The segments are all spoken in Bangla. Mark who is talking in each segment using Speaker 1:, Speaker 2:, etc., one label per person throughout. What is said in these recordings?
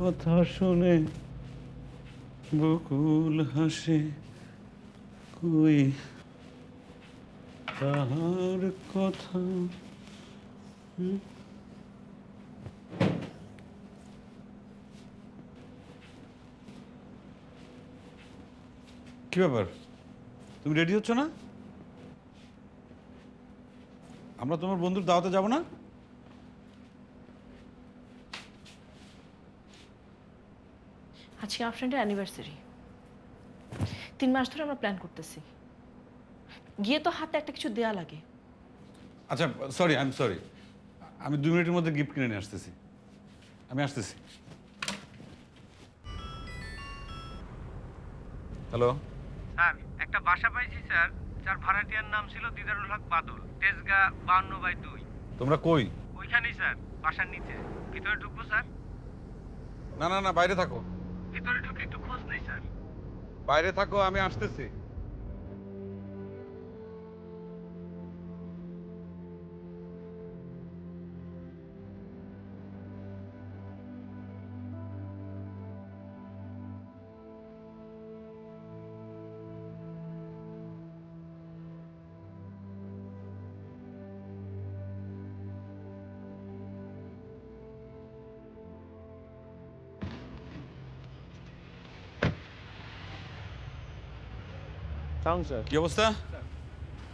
Speaker 1: কথা শুনে বকুল হাসে, কই? তাহার কথা কি ব্যাপার? তুমি রেডি হচ্ছ না? আমরা তোমার বন্ধুর দাওয়াতে যাব না?
Speaker 2: আজকে আমার ফ্রেন্ডের অ্যানিভার্সারি তিন মাস ধরে আমরা প্ল্যান করতেছি। গিয়ে তো হাতে একটা কিছু দেয়া লাগে।
Speaker 1: আচ্ছা সরি আই এম সরি আমি দুই মিনিটের মধ্যে গিফট কিনে নিয়ে আসতেছি। আমি আসতেছি। হ্যালো
Speaker 3: স্যার একটা বাসা পাইছি স্যার যার ভাড়াটিয়ার নাম ছিল দিদারুল হক বাদল তেজগা বান্ন বাই দুই।
Speaker 1: তোমরা কই?
Speaker 3: ওইখানেই স্যার বাসার নিচে। ভিতরে ঢুকবো স্যার?
Speaker 1: না না না বাইরে থাকো।
Speaker 3: ভিতরে ঢুকে একটু খোঁজ নেই স্যার।
Speaker 1: বাইরে থাকো আমি আসতেছি।
Speaker 4: সাউন্ড স্যার
Speaker 1: কি অবস্থা?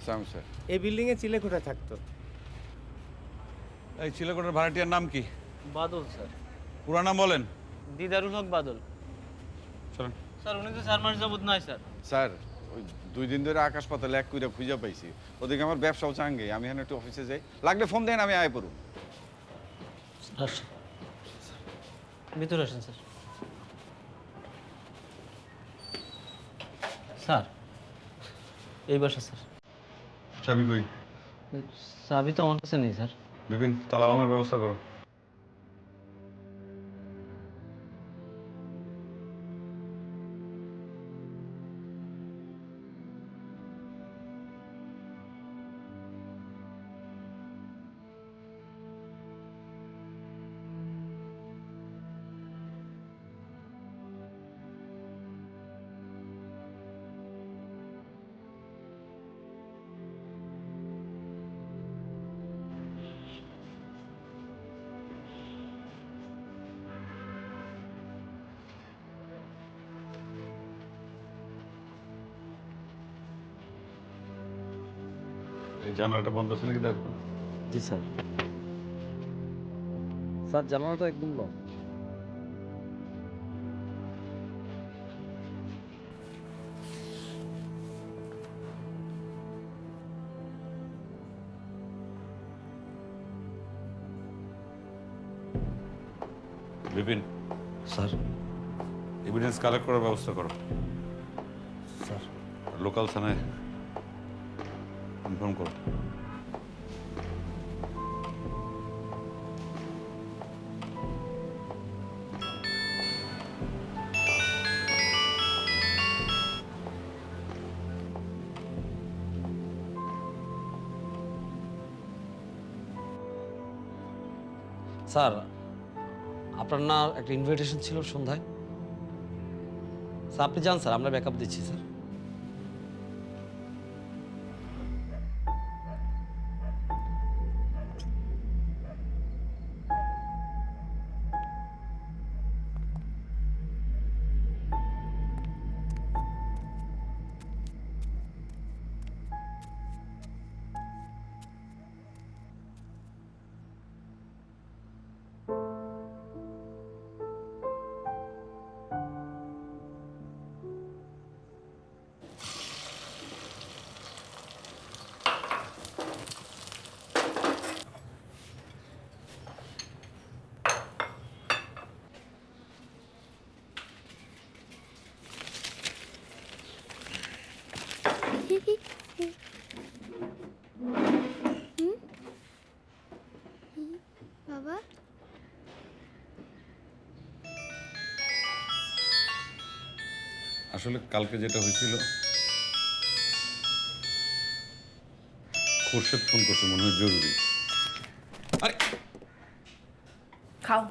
Speaker 1: সালাম স্যার
Speaker 4: এই বিল্ডিং এ চিলে কোথায় থাকতো।
Speaker 1: এই চিলেকোটার ভাড়াটিয়ার নাম কি?
Speaker 5: বাদল স্যার
Speaker 1: পুরা নাম বলেন।
Speaker 5: দিদারুল হক বাদল।
Speaker 1: চলেন।
Speaker 5: স্যার উনি তো চার মাস যাবত নাই স্যার
Speaker 6: স্যার ওই দুই দিন ধরে আকাশ পাতালে এক কইরা খুঁজে পাইছি। ওদিকে আমার ব্যবসাও চাঙ্গে আমি এখানে একটু অফিসে যাই। লাগলে ফোন দেন আমি আয় পড়ুন
Speaker 5: ভিতরে আসেন স্যার স্যার এই বাসা স্যার।
Speaker 1: চাবি কই?
Speaker 5: চাবি তো আমার কাছে নেই স্যার।
Speaker 1: বিপিন তালা আমার ব্যবস্থা করো। এই জানালাটা বন্ধ আছে নাকি? দেখো।
Speaker 5: জি স্যার। স্যার জানালা তো একদম lock
Speaker 1: Bipin.
Speaker 5: Sir.
Speaker 1: Evidence collect করার ব্যবস্থা করো।
Speaker 5: স্যার।
Speaker 1: লোকাল থানায় ইনফর্ম করো।
Speaker 7: স্যার, আপনার না একটা ইনভিটেশন ছিল সন্ধ্যায়। স্যার, আপনি যান, স্যার, আমরা ব্যাকআপ দিচ্ছি, স্যার।
Speaker 8: বাবা?
Speaker 1: আসলে কালকে যেটা হয়েছিল খোরশেদ ফোন করছে মনে হয় জরুরি। আরে!
Speaker 2: খাও।